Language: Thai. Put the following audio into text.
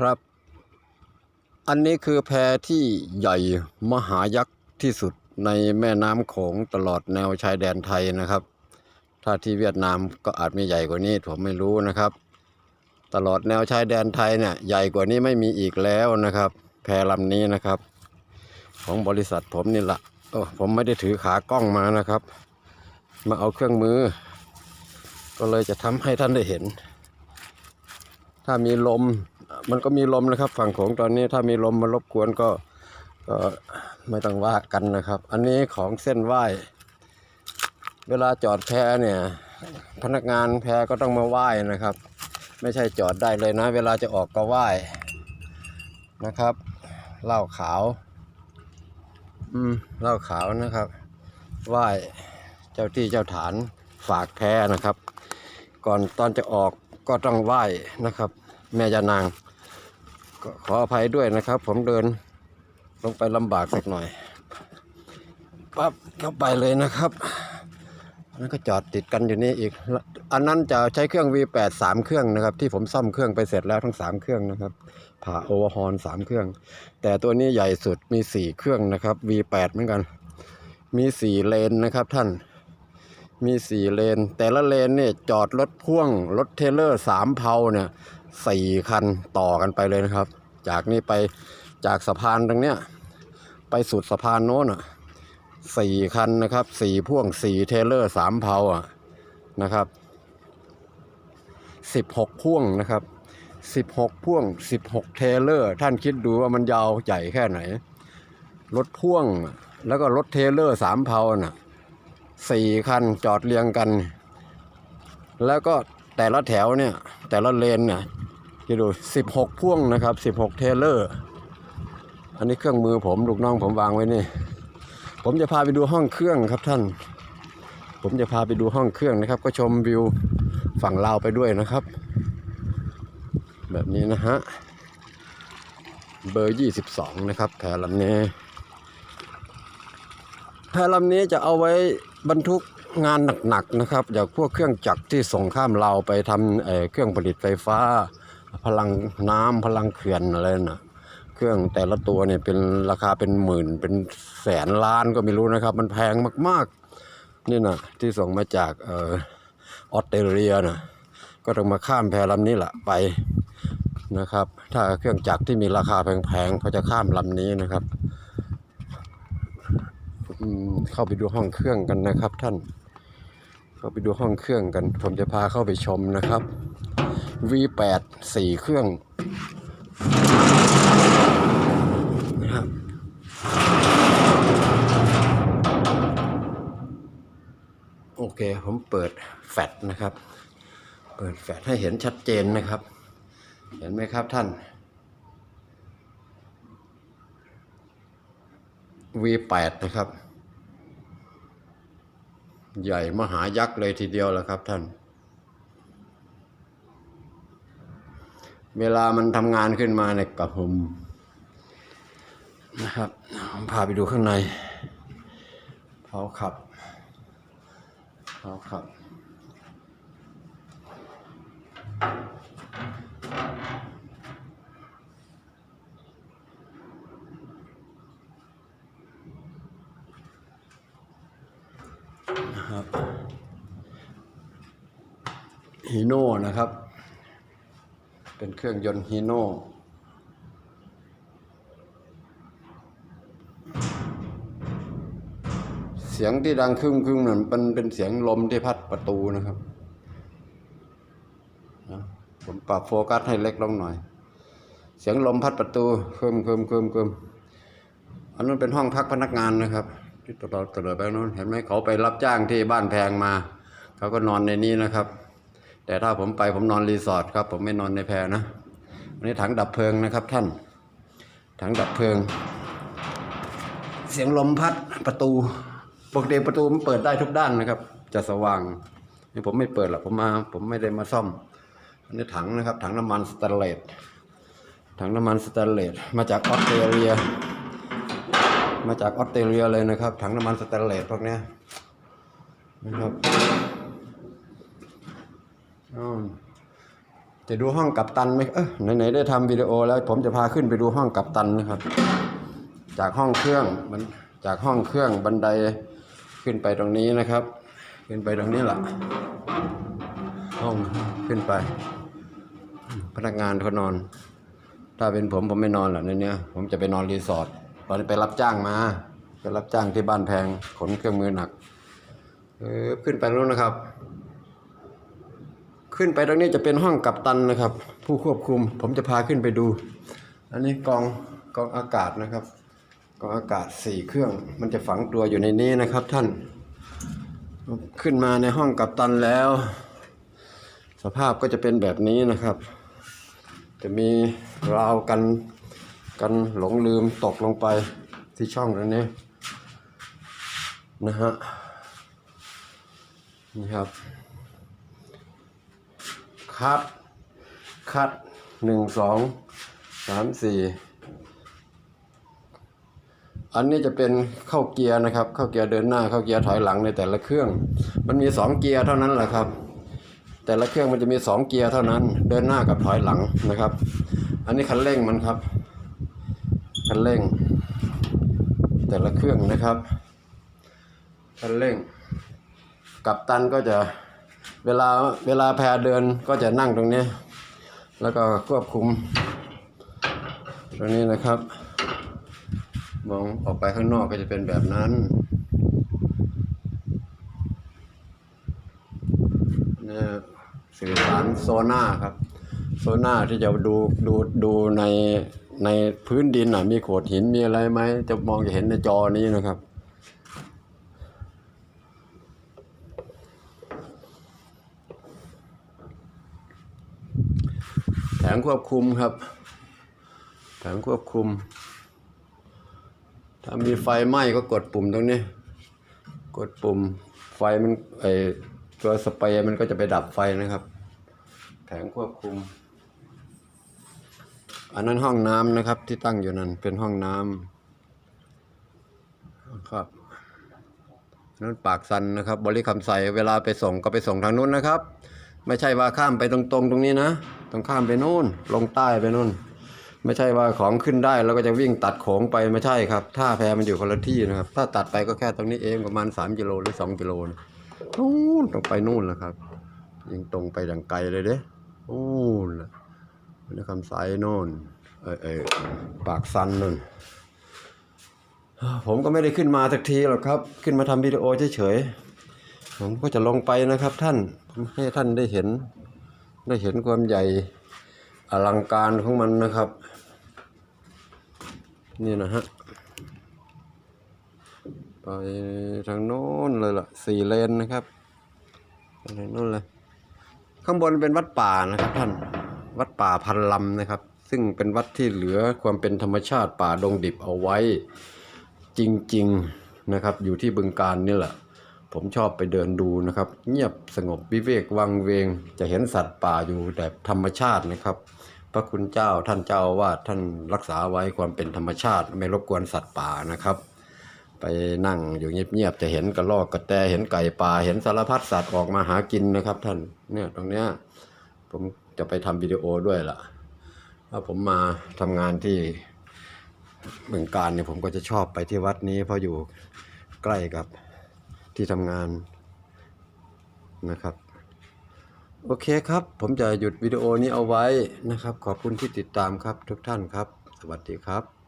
ครับ อันนี้คือแพที่ใหญ่มหายักษ์ที่สุดในแม่น้ำโขงตลอดแนวชายแดนไทยนะครับ ถ้าที่เวียดนามก็อาจมีใหญ่กว่านี้ผมไม่รู้นะครับ ตลอดแนวชายแดนไทยเนี่ยใหญ่กว่านี้ไม่มีอีกแล้วนะครับ แพลำนี้นะครับ ของบริษัทผมนี่แหละโอ้ผมไม่ได้ถือขากล้องมานะครับ มาเอาเครื่องมือ ก็เลยจะทำให้ท่านได้เห็น ถ้ามีลม มันก็มีลมนะครับ ฝั่งโขงตอนนี้ถ้ามีลมมารบกวนก็ก็ไม่ต้องว่ากันนะครับ อันนี้ของเส้นไหว้เวลาจอดแพเนี่ย พนักงานแพก็ต้องมาไหว้นะครับ ไม่ใช่จอดได้เลยนะ เวลาจะออกก็ไหว้นะครับเหล้าขาว อืมเหล้าขาวนะครับ ไหว้เจ้าที่เจ้าฐานฝากแพนะครับ ก่อนตอนจะออกก็ต้องไหว้นะครับ แม่ยานางก็ขออภัยด้วยนะครับ ผมเดินลงไปลำบากสักหน่อยปั๊บเข้าไปเลยนะครับอันนั้นก็จอดติดกันอยู่นี่อีก อันนั้นจะใช้เครื่อง V8 สามเครื่องนะครับ ที่ผมซ่อมเครื่องไปเสร็จแล้วทั้งสามเครื่องนะครับ ผ่าโอเวอร์ฮอนสามเครื่อง แต่ตัวนี้ใหญ่สุดมีสี่เครื่องนะครับ V8 เหมือนกัน มีสี่เลนนะครับท่าน มีสี่เลน แต่ละเลนเนี่ยจอดรถพ่วงรถเทเลอร์สามเพาเนี่ย สี่คันต่อกันไปเลยนะครับ จากนี้ไปจากสะพานตรงเนี้ยไปสุดสะพานโน้นอะสี่คันนะครับสี่พ่วงสี่เทเลอร์สามเพาอะนะครับสิบหกพ่วงนะครับสิบหกพ่วงสิบหกเทเลอร์ ท่านคิดดูว่ามันยาวใหญ่แค่ไหน รถพ่วงแล้วก็รถเทเลอร์สามเพาน่ะสี่คันจอดเรียงกัน แล้วก็แต่ละแถวเนี่ย แต่ละเลนเนี่ย คิดดูสิบหกพ่วงนะครับสิบหกเทเลอร์ อันนี้เครื่องมือผมลูกน้องผมวางไว้นี่ ผมจะพาไปดูห้องเครื่องครับท่าน ผมจะพาไปดูห้องเครื่องนะครับ ก็ชมวิวฝั่งลาวไปด้วยนะครับ แบบนี้นะฮะเบอร์ยี่สิบสองนะครับแพลำนี้แพลำนี้จะเอาไว้บรรทุกงานหนักๆนะครับอย่างพวกเครื่องจักรที่ส่งข้ามเราวไปทำเเครื่องผลิตไฟฟ้า พลังน้ำพลังเขื่อนอะไรนะเครื่องแต่ละตัวเนี่ยเป็นราคาเป็นหมื่น เป็นแสนล้านก็ไม่รู้นะครับ มันแพงมากๆ นี่นะที่ส่งมาจากเออออสเตรเลียนะก็ต้องมาข้ามแพลำนี้แหละไปนะครับ ถ้าเครื่องจักรที่มีราคาแพงๆเขาจะข้ามลำนี้นะครับเข้าไปดูห้องเครื่องกันนะครับท่าน เข้าไปดูห้องเครื่องกัน ผมจะพาเข้าไปชมนะครับ V8 สี่เครื่องนะครับโอเค ผมเปิดแฟลชนะครับ เปิดแฟลชให้เห็นชัดเจนนะครับ เห็นไหมครับท่าน V8 นะครับ ใหญ่มหายักษ์เลยทีเดียวแล้วครับท่าน เวลามันทำงานขึ้นมาเนี่ยกับผมนะครับผมพาไปดูข้างในเผาขับเผาขับ นะครับฮีโน่นะครับ เป็นเครื่องยนต์ฮีโน่เสียงที่ดังครึ่งครึ่งนั่นเป็นเป็นเสียงลมที่พัดประตูนะครับผมปรับโฟกัสให้เล็กลงหน่อย เสียงลมพัดประตูเคิมเคิมเคิมเคิมอันนั้นเป็นห้องพักพนักงานนะครับ ที่ตลอดตลอดไปโนู้นเห็นไหมเขาไปรับจ้างที่บ้านแพงมา เขาก็นอนในนี้นะครับ แต่ถ้าผมไปผมนอนรีสอร์ทครับ ผมไม่นอนในแพนะอันนี้ถังดับเพลิงนะครับท่าน ถังดับเพลิง เสียงลมพัดประตูปกติประตูมันเปิดได้ทุกด้านนะครับ จะสว่างนี่ผมไม่เปิดหรอกผมมา ผมไม่ได้มาซ่อมอันนี้ถังนะครับ ถังน้ำมันสแตนเลสถังน้ำมันสแตนเลสมาจากออสเตรเลีย มาจากออสเตรเลียเลยนะครับ ถังน้ำมันสแตนเลสพวกนี้นะครับ จะดูห้องกัปตันไหมเออไหนๆได้ทำวิดีโอแล้ว ผมจะพาขึ้นไปดูห้องกัปตันนะครับ จากห้องเครื่องมันจากห้องเครื่องบันไดขึ้นไปตรงนี้นะครับ ขึ้นไปตรงนี้แหละห้องขึ้นไป พนักงานเขานอน ถ้าเป็นผมผมไม่นอนหรอกในเนี้ยผมจะไปนอนรีสอร์ทตอนนี้ไปรับจ้างมาไปรับจ้างที่บ้านแพงขนเครื่องมือหนักเออขึ้นไปแล้วนะครับ ขึ้นไปตรงนี้จะเป็นห้องกัปตันนะครับ ผู้ควบคุมผมจะพาขึ้นไปดู อันนี้กองกองอากาศนะครับกองอากาศสี่เครื่อง มันจะฝังตัวอยู่ในนี้นะครับท่าน ขึ้นมาในห้องกัปตันแล้ว สภาพก็จะเป็นแบบนี้นะครับ จะมีราวกันกันหลงลืมตกลงไปที่ช่องตรงนี้นะฮะนี่ครับ คัด คัดหนึ่งสองสามสี่อันนี้จะเป็นเข้าเกียร์นะครับ เข้าเกียร์เดินหน้าเข้าเกียร์ถอยหลังในแต่ละเครื่อง มันมีสองเกียร์เท่านั้นแหละครับ แต่ละเครื่องมันจะมีสองเกียร์เท่านั้น เดินหน้ากับถอยหลังนะครับ อันนี้คันเร่งมันครับ คันเร่ง แต่ละเครื่องนะครับ คันเร่ง กับตันก็จะ เวลาเวลาแพรเดินก็จะนั่งตรงนี้ แล้วก็ควบคุม ตรงนี้นะครับ มองออกไปข้างนอกก็จะเป็นแบบนั้นเนี่ยสื่อสารโซน่าครับ โซน่าที่จะดูดูดูในในพื้นดินอะมีโขดหินมีอะไรไหมจะมองจะเห็นในจอนี้นะครับ งควบคุมครับ แผงควบคุม ถ้ามีไฟไหม้ก็กดปุ่มตรงนี้ กดปุ่มไฟมันไอตัวสเปรย์มันก็จะไปดับไฟนะครับ แผงควบคุม อันนั้นห้องน้ำนะครับ ที่ตั้งอยู่นั่นเป็นห้องน้ำครับนั่นปากสันนะครับ บริคำใสเวลาไปส่งก็ไปส่งทางนู้นนะครับ ไม่ใช่ว่าข้ามไปตรงๆตรงนี้นะ ต้องข้ามไปนู่นลงใต้ไปนู่น ไม่ใช่ว่าของขึ้นได้แล้วก็จะวิ่งตัดโขงไปไม่ใช่ครับท่าแพมันอยู่คนละที่นะครับ ถ้าตัดไปก็แค่ตรงนี้เองประมาณ 3กิโลหรือ 2กิโลนะนู่นต้องไปนู่นแหละครับ ยิงตรงไปดังไกลเลยเด้นู่นแหละนี่คำสายโน่นเออเออปากซันนู่นผมก็ไม่ได้ขึ้นมาสักทีหรอกครับ ขึ้นมาทำวิดีโอเฉยๆผมก็จะลงไปนะครับท่านให้ท่านได้เห็น ได้เห็นความใหญ่อลังการของมันนะครับ นี่นะฮะ ไปทางโน้นเลยล่ะสี่เลนนะครับไปทางโน้นเลย ข้างบนเป็นวัดป่านะครับท่าน วัดป่าพันลำนะครับ ซึ่งเป็นวัดที่เหลือความเป็นธรรมชาติป่าดงดิบเอาไว้ จริง ๆนะครับ อยู่ที่บึงการนี่แหละ ผมชอบไปเดินดูนะครับ เงียบสงบวิเวกวังเวง จะเห็นสัตว์ป่าอยู่แบบธรรมชาตินะครับ พระคุณเจ้าท่านเจ้าวาดท่านรักษาไว้ความเป็นธรรมชาติ ไม่รบกวนสัตว์ป่านะครับ ไปนั่งอยู่เงียบๆจะเห็นกระรอกกระแตเห็นไก่ป่าเห็นสารพัดสัตว์ออกมาหากินนะครับ ท่านเนี่ยตรงเนี้ยผมจะไปทำวิดีโอด้วยล่ะถ้าผมมาทำงานที่เมืองการเนี่ยผมก็จะชอบไปที่วัดนี้เพราะอยู่ใกล้กับ ที่ทำงานนะครับ โอเคครับ ผมจะหยุดวิดีโอนี้เอาไว้นะครับ ขอบคุณที่ติดตามครับทุกท่านครับ สวัสดีครับ